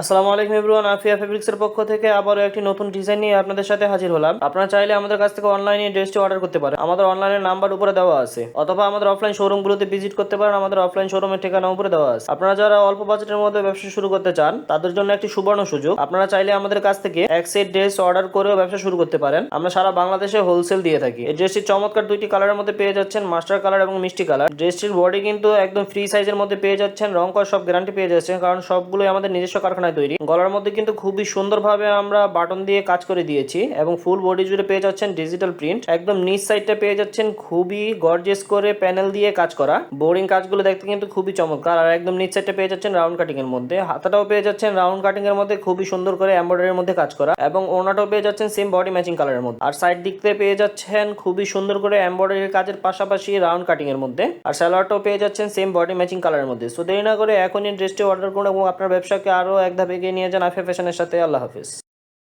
আসসালামু আলাইকুম এভরিওয়ান, আফিয়া ফেব্রিক্সের পক্ষ থেকে আবারও একটি নতুন ডিজাইন নিয়ে আপনাদের সাথে হাজির হলাম। আপনারা চাইলে আমাদের কাছ থেকে অনলাইনে ড্রেসটি অর্ডার করতে পারেন। আমাদের অনলাইনের নাম্বার উপরে দেওয়া আছে। অথবা আমাদের অফলাইন শোরুমগুলোতে ভিজিট করতে পারেন, আমাদের অফলাইন শোরুমের ঠিকানা উপরে দেওয়া আছে। আপনারা যারা অল্প বাজেটের মধ্যে ব্যবসা শুরু করতে চান, তাদের জন্য একটি সুবর্ণ সুযোগ। আপনারা চাইলে আমাদের কাছ থেকে এক সেট ড্রেস অর্ডার করেও ব্যবসা শুরু করতে পারেন। আমরা সারা বাংলাদেশে হোলসেল দিয়ে থাকি। এই ড্রেসটির চমৎকার দুইটি কালারের মধ্যে পেয়ে যাচ্ছেন মাস্টার কালার এবং মিষ্টি কালার ড্রেসটির বডি কিন্তু একদম ফ্রি সাইজের মধ্যে পেয়ে যাচ্ছেন, রং কর সব গ্যারান্টি পেয়ে যাচ্ছেন, কারণ সবগুলোই আমাদের নিজস্ব কারখানায় তৈরি। গলার মধ্যে কিন্তু খুবই সুন্দরভাবে আমরা বাটন দিয়ে কাজ করে দিয়েছি এবং ফুল বডি জুড়ে পেয়ে যাচ্ছেন ডিজিটাল প্রিন্ট। একদম নিচ সাইডটা পেয়ে যাচ্ছেন খুবই গর্জেস করে প্যানেল দিয়ে কাজ করা। বোরিং কাজগুলো দেখতে কিন্তু খুবই চমৎকার। আর একদম নিচ সাইডটা পেয়ে যাচ্ছেন রাউন্ড কাটিং এর মধ্যে। হাতাটাও পেয়ে যাচ্ছেন রাউন্ড কাটিং এর মধ্যে খুবই সুন্দর করে এমব্রয়ডারির মধ্যে কাজ করা এবং ওনাটাও পেয়ে যাচ্ছেন সেম বডি ম্যাচিং কালারের মধ্যে। আর সাইড দিক থেকে পেয়ে যাচ্ছেন খুবই সুন্দর করে এমব্রয়ডারির কাজের পাশাপাশি রাউন্ড কাটিং এর মধ্যে। আর স্যালোয়ারটাও পেয়ে যাচ্ছেন সেম বডি ম্যাচিং কালারের মধ্যে। সো দেরি না করে এখনই ড্রেসটি অর্ডার করুন এবং আপনার ব্যবসাকে আরও এক এগিয়ে নিয়ে যান আফিয়া ফ্যাশনের সাথে। আল্লাহ হাফিজ।